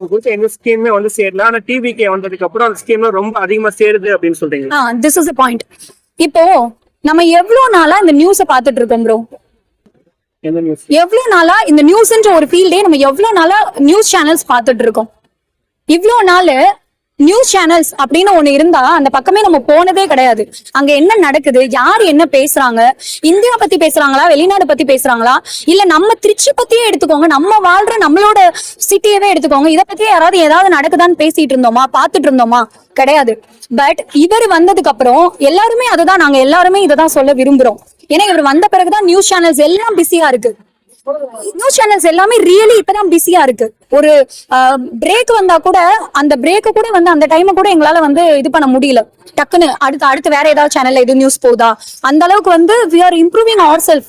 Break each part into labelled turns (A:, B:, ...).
A: குறித்து எந்த ஸ்கீமே வந்து சேரல. ஆனா டிவிகே வந்ததுக்கு அப்புறம் அந்த ஸ்கீம்ல ரொம்ப அதிகமா சேருது அப்படின்னு சொல்றீங்க.
B: திஸ் இஸ் பாயிண்ட் இப்போ நம்ம எவ்வளவு நாளா இந்த நியூஸ பாத்துட்டு இருக்கோம் ப்ரோ எவ்வளவு நாளா இந்த நியூஸ்ன்ற ஒரு ஃபீல்டே நம்ம எவ்வளவு நாளா நியூஸ் சேனல்ஸ் பார்த்துட்டு இருக்கோம்? இவ்வளவு நாள் நியூஸ் சேனல்ஸ் அப்படின்னு ஒண்ணு இருந்தா அந்த பக்கமே நம்ம போனதே கிடையாது. அங்க என்ன நடக்குது? யார் என்ன பேசுறாங்க? இந்தியா பத்தி பேசுறாங்களா? வெளிநாடு பத்தி பேசுறாங்களா? இல்ல நம்ம திருச்சி பத்தியே எடுத்துக்கோங்க. நம்ம வாழ்ற நம்மளோட சிட்டியவே எடுத்துக்கோங்க. இதை பத்தியே யாராவது ஏதாவது நடக்குதான்னு பேசிட்டு இருந்தோமா? பார்த்துட்டு இருந்தோமா? கிடையாது. பட் இவர் வந்ததுக்கு அப்புறம் எல்லாருமே அதுதான். நாங்க எல்லாருமே இதை தான் சொல்ல விரும்புறோம். ஏன்னா இவர் வந்த பிறகுதான் நியூஸ் சேனல்ஸ் எல்லாம் பிஸியா இருக்கு. நியூஸ் சேனல்ஸ் எல்லாமே ரியலி இப்பதான் பிஸியா இருக்கு. ஒரு பிரேக் வந்தா கூட அந்த பிரேக்கு கூட வந்து அந்த டைமை கூட எங்களால வந்து இது பண்ண முடியல. டக்குன்னு அடுத்து அடுத்து வேற ஏதாவது சேனல்ல எது நியூஸ் போகுதா? அந்த அளவுக்கு வந்து we are improving our self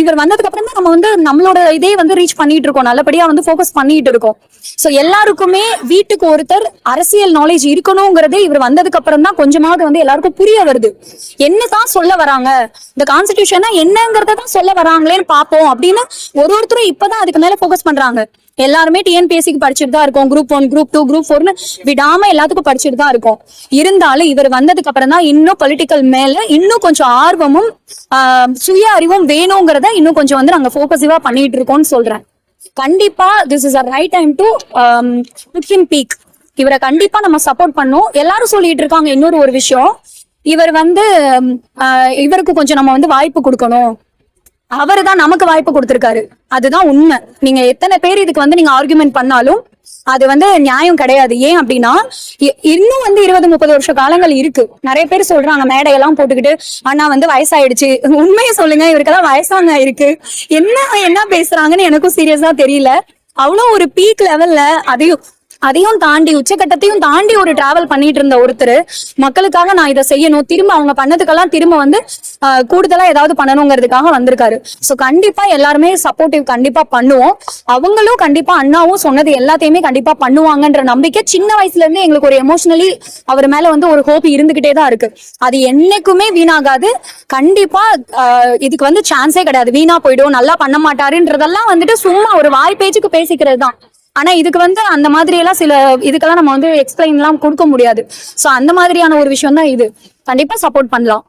B: இவர் வந்ததுக்கு அப்புறம் தான் நம்ம வந்து நம்மளோட இதே வந்து ரீச் பண்ணிட்டு இருக்கோம். நல்லபடியா வந்து ஃபோக்கஸ் பண்ணிட்டு இருக்கோம். சோ எல்லாருக்குமே வீட்டுக்கு ஒருத்தர் அரசியல் நாலேஜ் இருக்கணுங்கிறதே இவர் வந்ததுக்கு அப்புறம் தான் கொஞ்சமாவது வந்து எல்லாருக்கும் புரிய வருது. என்னதான் சொல்ல வராங்க? இந்த கான்ஸ்டிடியூஷனா என்னங்கறத தான் சொல்ல வராங்களேன்னு பாப்போம் அப்படின்னு ஒரு ஒருத்தரும் இப்பதான் அதுக்கு மேல ஃபோக்கஸ் பண்றாங்க. எல்லாருமே டிஎன்பிஎஸ்சிக்கு படிச்சுட்டு தான் இருக்கும். Group one group two group ஃபோர்னு விடாம எல்லாத்துக்கும் படிச்சுட்டு தான் இருக்கும். இருந்தாலும் இவர் வந்ததுக்கு அப்புறம் தான் இன்னும் பொலிட்டிக்கல் மேல இன்னும் கொஞ்சம் ஆர்வமும் சுய அறிவும் வேணுங்கிறத இன்னும் கொஞ்சம் வந்து நாங்க போக்கசிவா பண்ணிட்டு இருக்கோம்னு சொல்றேன். கண்டிப்பா this is a right time to put peak இவரை கண்டிப்பா நம்ம சப்போர்ட் பண்ணோம். எல்லாரும் சொல்லிட்டு இருக்காங்க இன்னொரு ஒரு விஷயம். இவர் வந்து இவருக்கு கொஞ்சம் நம்ம வந்து வாய்ப்பு கொடுக்கணும். அவர் தான் நமக்கு வாய்ப்பு கொடுத்திருக்காரு. அதுதான் உண்மை. நீங்க எத்தனை பேர் இதுக்கு வந்து நீங்க ஆர்குமெண்ட் பண்ணாலும் அது வந்து நியாயம் கிடையாது. ஏன் அப்படின்னா இ- இன்னும் வந்து இருபது முப்பது வருஷ காலங்கள் இருக்கு. நிறைய பேர் சொல்றாங்க மேடையெல்லாம் போட்டுக்கிட்டு அண்ணா வந்து வயசாயிடுச்சு. உண்மையை சொல்லுங்க இவருக்கெல்லாம் வயசாங்க இருக்கு. என்ன என்ன பேசுறாங்கன்னு எனக்கும் சீரியஸா தெரியல. அவ்வளோ ஒரு பீக் லெவல்ல அதையும் அதையும் தாண்டி உச்சக்கட்டத்தையும் தாண்டி ஒரு டிராவல் பண்ணிட்டு இருந்த ஒருத்தர் மக்களுக்காக நான் இதை செய்யணும். திரும்ப அவங்க பண்ணதுக்கெல்லாம் திரும்ப வந்து கூடுதலா ஏதாவது பண்ணணுங்கிறதுக்காக வந்திருக்காரு. சோ கண்டிப்பா எல்லாருமே சப்போர்ட்டிவ் கண்டிப்பா பண்ணுவோம். அவங்களும் கண்டிப்பா அண்ணாவும் சொன்னது எல்லாத்தையுமே கண்டிப்பா பண்ணுவாங்கன்ற நம்பிக்கை சின்ன வயசுல இருந்து எங்களுக்கு ஒரு எமோஷனலி அவர் மேல வந்து ஒரு ஹோப் இருந்துகிட்டே தான் இருக்கு. அது என்னைக்குமே வீணாகாது. கண்டிப்பா இதுக்கு வந்து சான்ஸே கிடையாது. வீணா போயிடும் நல்லா பண்ண மாட்டாருன்றதெல்லாம் வந்துட்டு சும்மா ஒரு வாய் பேச்சுக்கு பேசிக்கிறது தான். ஆனா இதுக்கு வந்து அந்த மாதிரி எல்லாம் சில இதுக்கெல்லாம் நம்ம வந்து எக்ஸ்பிளைன் எல்லாம் கொடுக்க முடியாது. சோ அந்த மாதிரியான ஒரு விஷயம் தான் இது. கண்டிப்பா சப்போர்ட் பண்ணலாம்.